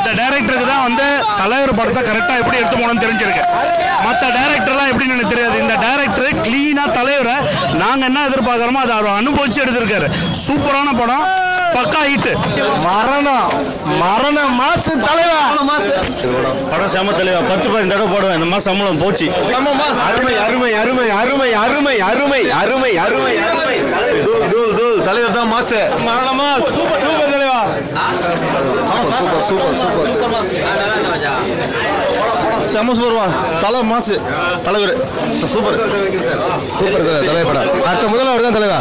இந்த டைரக்டருக்கு தான் வந்து தலைவர் படத்தை கரெக்டாக எப்படி எடுத்து போகணும்னு தெரிஞ்சிருக்கு. மற்ற டைரக்டர்லாம் எப்படின்னு எனக்கு தெரியாது. இந்த டைரக்டர் க்ளீனாக தலைவரை நாங்கள் என்ன எதிர்பார்க்குறோமோ அதை அவர் அனுபவிச்சு எடுத்திருக்காரு. சூப்பரான படம். பக்கா ஹிட்டு மரணம். மரண மாசு தலைவா. படம் செம தலைவா. பத்து பதினஞ்சு தடவை போடுவேன். இந்த மாசம் சம்பளம் போச்சு. அருமை அருமை அருமை அருமை அருமை அருமை அருமை அருமை தலைவர் தான் மாசு. மரணமா? Super super. Super super super செம சூப்பர்வா தலை மாசு. தலைவர். சூப்பர் சூப்பர் தலைவர்? படம் அடுத்த முதல்வர் தான் தலைவா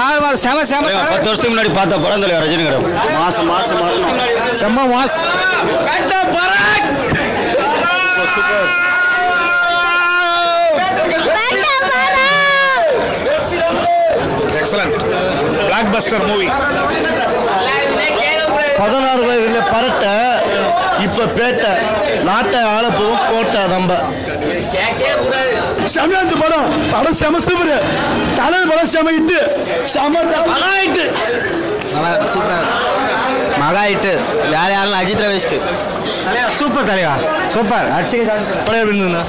தாழ்வார் செம செம. பத்து வருஷத்துக்கு முன்னாடி பார்த்த படம் தலைவர் ரஜினிகரம் மாசம் மாசம் மாசம் செம்ம mass. Excellent blockbuster movie பதினாறு வயதுல பரட்டை இப்ப பேட்டை நாட்டை ஆளப்போவும் கோட்டை நம்ம செம படம். படம் செம சூப்பர். தலைவர் படம் செம இட்டு செம இட்டு சூப்பர் மகா ஹிட்டு. வேற யாரும் அஜித் ரவேஸ்ட் சூப்பர் தலைவா. சூப்பர். அடிச்சு படம் எப்படி இருந்ததுண்ணா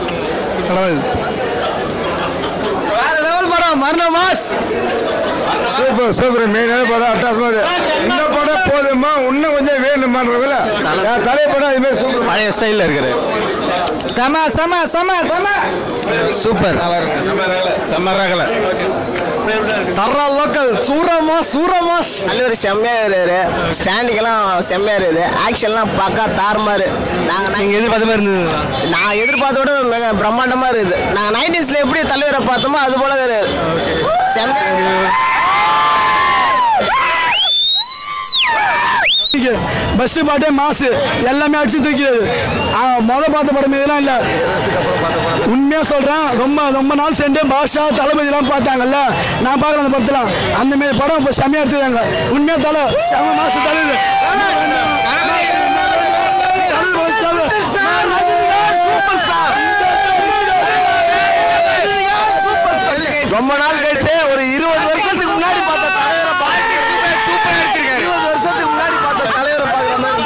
வேற லெவல் படம் மரண மாஸ். Super super. மெயினான படம் அட்டாசமா இந்த போதுமா இன்னும் கொஞ்சம் வேணுமான்றதுல. தலை படம் இது மாதிரி சூப்பர் பழைய ஸ்டைலில் இருக்கிற செம செம செம செம. சூப்பர். செம்ம ரகல தர்றா லோக்கல் சூரமா சூரமாஸ் தலைவர் செம்மையா இருக்காரு ஸ்டாண்டிங்கெல்லாம் செம்மையா இருக்குது. ஆக்ஷன்லாம் பக்கா தாறுமாறு நாங்கள் நீங்கள் எதிர்பார்த்த மாதிரி இருந்தது. நான் எதிர்பார்த்த விட மிக பிரம்மாண்டமா இருக்குது. நாங்கள் நைன்டீன்ஸ்ல எப்படி தலைவரை பார்த்தோமோ அது போல இருக்காரு செம்மையா பஸ் பாட்டே மாசு எல்லாமே அடிச்சு தூக்கிறது மொதல் பார்த்த படம் இதெல்லாம் இல்லை. உண்மையாக சொல்கிறேன் ரொம்ப ரொம்ப நாள் சேர்ந்து பாஷா தளபதிலாம் பார்த்தாங்கல்ல. நான் பார்க்குறேன் அந்த படத்தில். அந்த மாரி படம் இப்போ செம்மையாக எடுத்துக்காங்க உண்மையாக தலை செம மாசு தலை ரொம்ப நாள் கழிச்சு ஒரு இருபது வருஷத்துக்கு முன்னாடி பார்த்த தலைவரை பார்த்து சூப்பரா எடுத்திருக்காரு இருபது வருஷத்துக்கு முன்னாடி பார்த்த தலைவரை பார்க்குற மாதிரி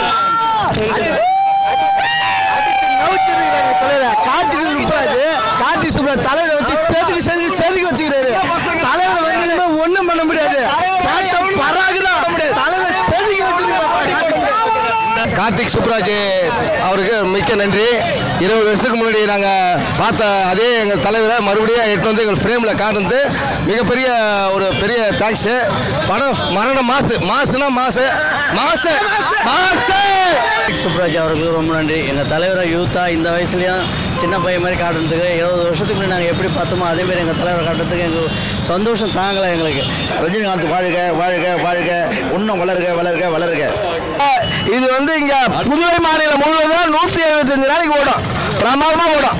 கார்த்திக் சுப்ராஜ் கார்த்திக் சுப்ராஜ் தலைவரை வச்சு செதுக்கி செதுக்கி செதுக்கி வச்சுக்கிறாரு தலைவர் வந்து இனிமே ஒண்ணும் பண்ண முடியாது பேட்ட பராகுதான் தலைவர் செதுக்கி வச்சிருக்காரு கார்த்திக் சுப்ராஜ் அவருக்கு மிக்க நன்றி. இருபது வருஷத்துக்கு முன்னாடி நாங்கள் பார்த்த அதே எங்கள் தலைவரை மறுபடியும் எட்டு வந்து எங்கள் ஃப்ரேமில் காட்டுறது மிகப்பெரிய ஒரு பெரிய தேங்க்ஸு படம் மரண மாசு மாசுனா மாசு மாசு மாசு! சுப்ராஜ் அவர்களுக்கு ரொம்ப நன்றி. எங்கள் தலைவரை யூத்தாக இந்த வயசுலேயும் சின்ன பையன் மாதிரி காட்டுறதுக்கு இருபது வருஷத்துக்கு முன்னாடி நாங்கள் எப்படி பார்த்தோமோ அதே மாதிரி எங்கள் தலைவரை காட்டுறதுக்கு எங்களுக்கு சந்தோஷம் தாங்கலை எங்களுக்கு. ரஜினிகாந்த் வாழ்க வாழ்க வாழ்க. இன்னும் வளர்க வளர்க வளர்க. இது வந்து இங்க புதுவை மாநிலம் முழுவதும் நூத்தி எழுபத்தஞ்சு நாளைக்கு ஓடும். பிரமாதமா ஓடும்.